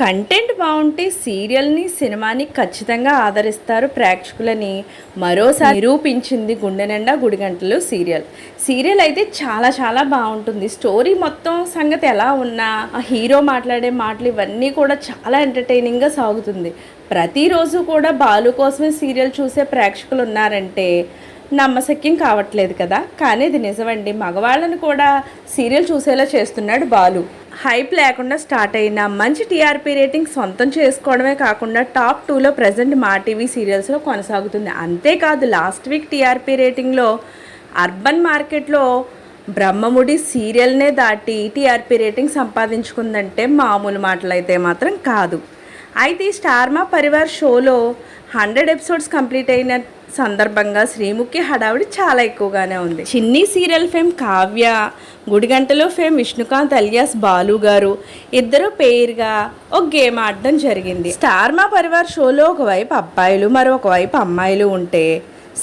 Content బాగుంటే సీరియల్ని సినిమాని ఖచ్చితంగా ఆదరిస్తారు ప్రేక్షకులని. మరోసారి నిరూపించింది గుండె నిండా గుడిగంటలు సీరియల్. సీరియల్ అయితే చాలా చాలా బాగుంటుంది. స్టోరీ మొత్తం సంగతి ఎలా ఉన్నా ఆ హీరో మాట్లాడే మాటలు ఇవన్నీ కూడా చాలా ఎంటర్టైనింగ్గా సాగుతుంది. ప్రతిరోజు కూడా బాలు కోసమే సీరియల్ చూసే ప్రేక్షకులు ఉన్నారంటే నమ్మశక్యం కావట్లేదు కదా. కానీ ఇది నిజమండి. మగవాళ్ళని కూడా సీరియల్ చూసేలా చేస్తున్నాడు బాలు. హైప్ లేకుండా స్టార్ట్ అయిన మంచి టీఆర్పీ రేటింగ్ సొంతం చేసుకోవడమే కాకుండా టాప్ టూలో ప్రజెంట్ మా టీవీ సీరియల్స్లో కొనసాగుతుంది. అంతేకాదు లాస్ట్ వీక్ టీఆర్పీ రేటింగ్లో అర్బన్ మార్కెట్లో బ్రహ్మముడి సీరియల్నే దాటి టీఆర్పీ రేటింగ్ సంపాదించుకుందంటే మామూలు మాటలు అయితే మాత్రం కాదు. అయితే ఈ స్టార్ మా పరివార్ షోలో హండ్రెడ్ ఎపిసోడ్స్ కంప్లీట్ అయిన సందర్భంగా శ్రీముఖి హడావిడి చాలా ఎక్కువగానే ఉంది. చిన్ని సీరియల్ ఫేమ్ కావ్య గుడిగంటలో ఫేమ్ విష్ణుకాంత్ అలియాస్ బాలు గారు ఇద్దరు పేరుగా ఒక గేమ్ ఆడడం జరిగింది. స్టార్ మా పరివార్ షోలో ఒకవైపు అబ్బాయిలు మరొక వైపు అమ్మాయిలు ఉంటే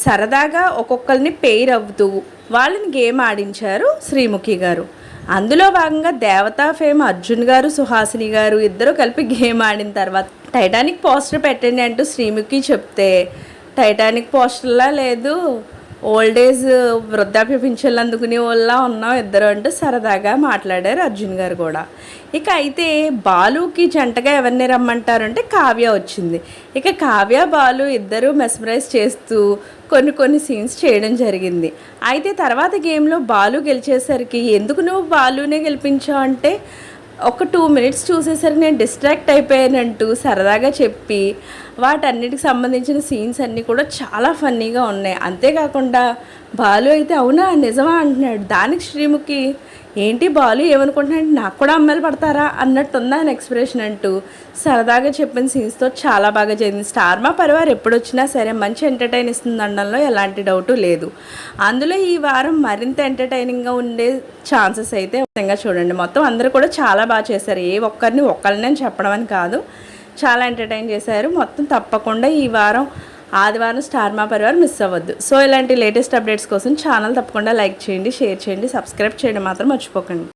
సరదాగా ఒక్కొక్కరిని పేర్ అవుతూ వాళ్ళని గేమ్ ఆడించారు శ్రీముఖి గారు. అందులో భాగంగా దేవతా ఫేమ్ అర్జున్ గారు సుహాసిని గారు ఇద్దరు కలిపి గేమ్ ఆడిన తర్వాత టైటానిక్ పోస్టర్ పెట్టండి అంటూ శ్రీముఖి చెప్తే టైటానిక్ పోస్టర్లా లేదు. ఓల్డ్ ఏజ్ వృద్ధాప్య పింఛన్లు అందుకునే వాళ్ళ ఉన్నాం ఇద్దరు అంటూ సరదాగా మాట్లాడారు అర్జున్ గారు కూడా. ఇక అయితే బాలుకి జంటగా ఎవరిని రమ్మంటారంటే కావ్య వచ్చింది. ఇక కావ్య బాలు ఇద్దరు మెస్మరైజ్ చేస్తూ కొన్ని కొన్ని సీన్స్ చేయడం జరిగింది. అయితే తర్వాత గేమ్లో బాలు గెలిచేసరికి ఎందుకు నువ్వు బాలునే గెలిపించావు అంటే ఒక టూ మినిట్స్ చూసేసరికి నేను డిస్ట్రాక్ట్ అయిపోయానంటూ సరదాగా చెప్పి వాటన్నిటికి సంబంధించిన సీన్స్ అన్నీ కూడా చాలా ఫన్నీగా ఉన్నాయి. అంతేకాకుండా బాలు అయితే అవునా? నిజమా? అంటున్నాడు. దానికి శ్రీముఖి ఏంటి బాలు ఏమనుకుంటున్నాడు నాకు కూడా అమ్మాయిలు పడతారా? అన్నట్టుంది ఆయన ఎక్స్ప్రెషన్ అంటూ సరదాగా చెప్పిన సీన్స్తో చాలా బాగా జరిగింది. స్టార్ మా పరివార్ ఎప్పుడు వచ్చినా సరే మంచి ఎంటర్టైన్ ఇస్తుంది అనడంలో ఎలాంటి డౌటు లేదు. అందులో ఈ వారం మరింత ఎంటర్టైనింగ్గా ఉండే ఛాన్సెస్ అయితే విధంగా చూడండి. మొత్తం అందరూ కూడా చాలా బాగా చేశారు. ఏ ఒక్కరిని ఒక్కరిని చెప్పడం అని కాదు. చాలా ఎంటర్టైన్ చేశారు. మొత్తం తప్పకుండా ఈ వారం ఆదివారం స్టార్ మా పరివార్ మిస్ అవ్వద్దు. సో ఇలాంటి లేటెస్ట్ అప్డేట్స్ కోసం ఛానల్ తప్పకుండా లైక్ చేయండి షేర్ చేయండి సబ్స్క్రైబ్ చేయడం మాత్రం మర్చిపోకండి.